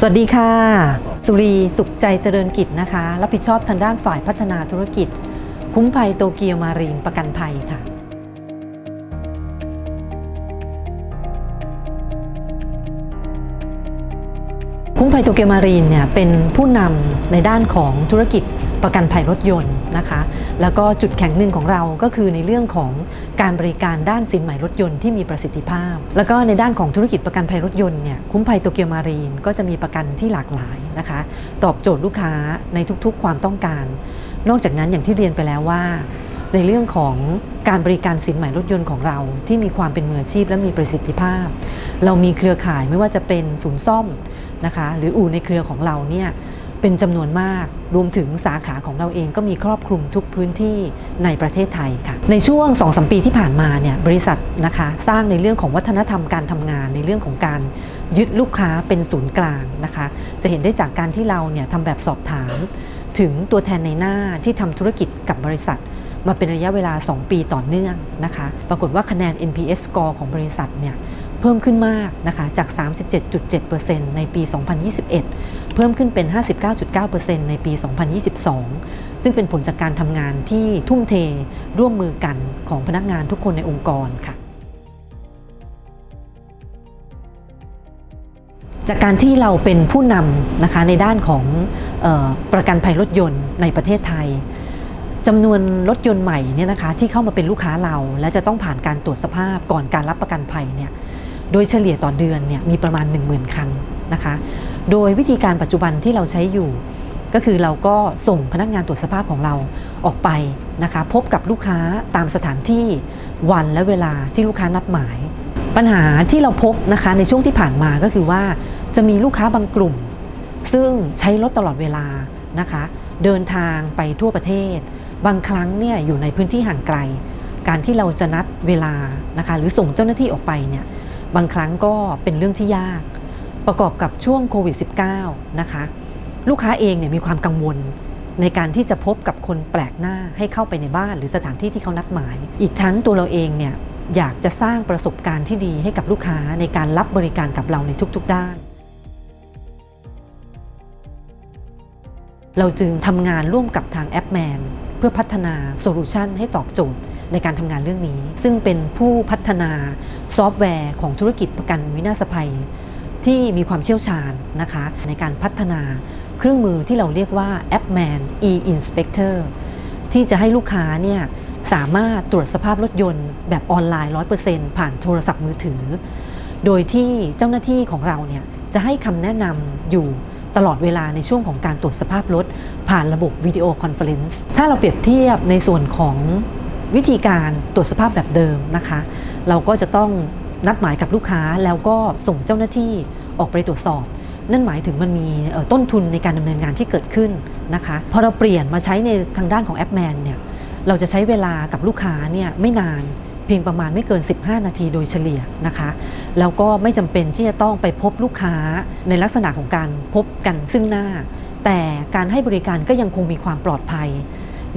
สวัสดีค่ะ สุรีสุขใจเจริญกิจนะคะ รับผิดชอบทางด้านฝ่ายพัฒนาธุรกิจ คุ้มภัยโตเกียวมารีนประกันภัยค่ะ คุ้มภัยโตเกียวมารีนเนี่ยเป็นผู้นำในด้านของธุรกิจประกันภัยรถยนต์นะคะ แล้วก็จุดแข็งหนึ่งของเราก็คือในเรื่องของการบริการด้านสินใหม่รถยนต์ที่มีประสิทธิภาพ แล้วก็ในด้านของธุรกิจประกันภัยรถยนต์เนี่ยคุ้มภัยโตเกียวมารีนก็จะมีประกันที่หลากหลายนะคะ ตอบโจทย์ลูกค้าในทุกๆ ความต้องการ นอกจากนั้นอย่างที่เรียนไปแล้วว่า ในเรื่องของการบริการสินใหม่รถยนต์ของเรา ที่มีความเป็นมืออาชีพและมีประสิทธิภาพ เรามีเครือข่ายไม่ว่าจะเป็นศูนย์ซ่อมนะคะหรืออู่ในเครือของเราเนี่ยเป็นจำนวนมากรวมถึงสาขาของเราเองก็มีครอบคลุมทุกพื้นที่ในประเทศไทยค่ะในช่วง2-3ปีที่ผ่านมาเนี่ยบริษัทนะคะสร้างในเรื่องของวัฒนธรรมการทำงาน ในเรื่องของการยึดลูกค้าเป็นศูนย์กลางนะคะ จะเห็นได้จากการที่เราเนี่ยทำแบบสอบถาม ถึงตัวแทนในหน้าที่ทำธุรกิจกับบริษัทมาเป็นระยะเวลา 2 ปีต่อเนื่องนะคะ ปรากฏว่าคะแนน NPS score ของบริษัทเนี่ยเพิ่มขึ้นมากนะคะจาก 37.7%ในปี 2021 เพิ่มขึ้นเป็น 59.9%ในปี 2022 ซึ่งเป็นผลจากการทำงานที่ทุ่มเทร่วมมือกันของพนักงานทุกคนในองค์กรค่ะจากการที่เราเป็นผู้นำนะคะในด้านของออประกันภัยรถยนต์ในประเทศไทย จำนวนรถยนต์ใหม่เนี่ยนะคะที่เข้ามาเป็นลูกค้าเรา และจะต้องผ่านการตรวจสภาพก่อนการรับประกันภัยเนี่ยโดยเฉลี่ยต่อเดือนเนี่ยมีประมาณ 10,000 คันนะคะ โดยวิธีการปัจจุบันที่เราใช้อยู่ ก็คือเราก็ส่งพนักงานตรวจสภาพของเราออกไปนะคะพบกับลูกค้าตามสถานที่วันและเวลาที่ลูกค้านัดหมาย ปัญหาที่เราพบนะคะในช่วงที่ผ่านมาก็คือว่าจะมีลูกค้าบางกลุ่ม ซึ่งใช้รถตลอดเวลานะคะเดินทางไปทั่วประเทศ บางครั้งเนี่ยอยู่ในพื้นที่ห่างไกล การที่เราจะนัดเวลานะคะหรือส่งเจ้าหน้าที่ออกไปเนี่ยบางครั้งก็เป็นเรื่องที่ยาก ประกอบกับช่วงโควิด -19 นะคะลูกค้าเองเนี่ยมีความกังวลในการที่จะพบกับคนแปลกหน้าให้เข้าไปในบ้านหรือสถานที่ที่เขานัดหมาย อีกทั้งตัวเราเองเนี่ยอยากจะสร้างประสบการณ์ที่ดีให้กับลูกค้าในการรับบริการกับเราในทุกๆ ด้าน เราจึงทำงานร่วมกับทางแอปแมน พื่อพัฒนาโซลูชันให้ตอบโจทย์ในการทำงานเรื่องนี้ ซึ่งเป็นผู้พัฒนาซอฟต์แวร์ของธุรกิจประกันวินาศภัย ที่มีความเชี่ยวชาญนะคะในการพัฒนาเครื่องมือที่เราเรียกว่า AppMan e-inspector ที่จะให้ลูกค้าเนี่ยสามารถตรวจสภาพรถยนต์แบบออนไลน์ 100%ผ่านโทรศัพท์มือถือ โดยที่เจ้าหน้าที่ของเราเนี่ยจะให้คำแนะนำอยู่ ตลอดเวลาในช่วงของการตรวจสภาพรถ ผ่านระบบวิดีโอคอนเฟอเรนซ์ถ้าเราเปรียบเทียบในส่วนของวิธีการตรวจสภาพแบบเดิมนะคะ เราก็จะต้องนัดหมายกับลูกค้าแล้วก็ส่งเจ้าหน้าที่ออกไปตรวจสอบ นั่นหมายถึงมันมีต้นทุนในการดำเนินงานที่เกิดขึ้นนะคะพอเราเปลี่ยนมาใช้ในทางด้านของแอปแมนเนี่ยเราจะใช้เวลากับลูกค้าเนี่ยไม่นาน เพียงประมาณไม่เกิน 15 นาทีโดยเฉลี่ยนะคะ แล้วก็ไม่จำเป็นที่จะต้องไปพบลูกค้าในลักษณะของการพบกันซึ่งหน้า แต่การให้บริการก็ยังคงมีความปลอดภัย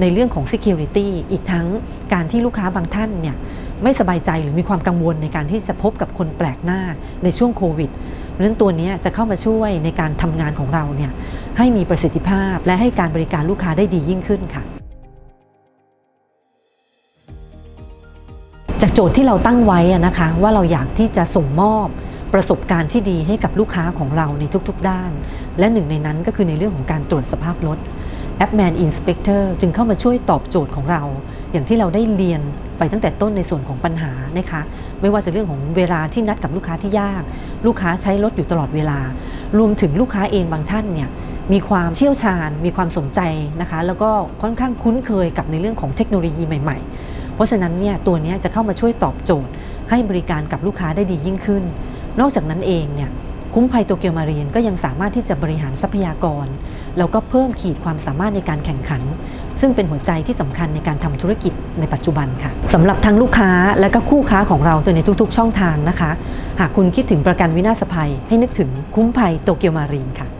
ในเรื่องของ Security อีกทั้งการที่ลูกค้าบางท่านเนี่ยไม่สบายใจหรือมีความกังวลในการที่จะพบกับคนแปลกหน้าในช่วงโควิดเพราะฉะนั้นตัวนี้จะเข้ามาช่วยในการทำงานของเราเนี่ยให้มีประสิทธิภาพและให้การบริการลูกค้าได้ดียิ่งขึ้นค่ะ จากโจทย์ที่เราตั้งไว้นะคะ ว่าเราอยากที่จะส่งมอบประสบการณ์ที่ดีให้กับลูกค้าของเราในทุกๆ ด้าน และหนึ่งในนั้นก็คือในเรื่องของการตรวจสภาพรถ AppMan Inspector จึงเข้ามาช่วยตอบโจทย์ของเรา อย่างที่เราได้เรียนไปตั้งแต่ต้นในส่วนของปัญหานะคะไม่ว่าจะเรื่องของเวลาที่นัดกับลูกค้าที่ยาก ลูกค้าใช้รถอยู่ตลอดเวลา รวมถึงลูกค้าเองบางท่านเนี่ยมีความเชี่ยวชาญ มีความสนใจนะคะ แล้วก็ค่อนข้างคุ้นเคยกับในเรื่องของเทคโนโลยีใหม่ ๆ ราะฉะนั้นเนี่ยตัวนี้จะเข้ามาช่วยตอบโจทย์ ให้บริการกับลูกค้าได้ดียิ่งขึ้น นอกจากนั้นเองเนี่ยคุ้มภัยโตเกียวมารีนก็ยังสามารถที่จะบริหารทรัพยากร แล้วก็เพิ่มขีดความสามารถในการแข่งขัน ซึ่งเป็นหัวใจที่สำคัญในการทำธุรกิจในปัจจุบันค่ะสำหรับทั้งลูกค้าและก็คู่ค้าของเราตัวในทุกๆ ช่องทางนะคะ หากคุณคิดถึงประกันวินาศภัย ให้นึกถึงคุ้มภัยโตเกียวมารีนค่ะ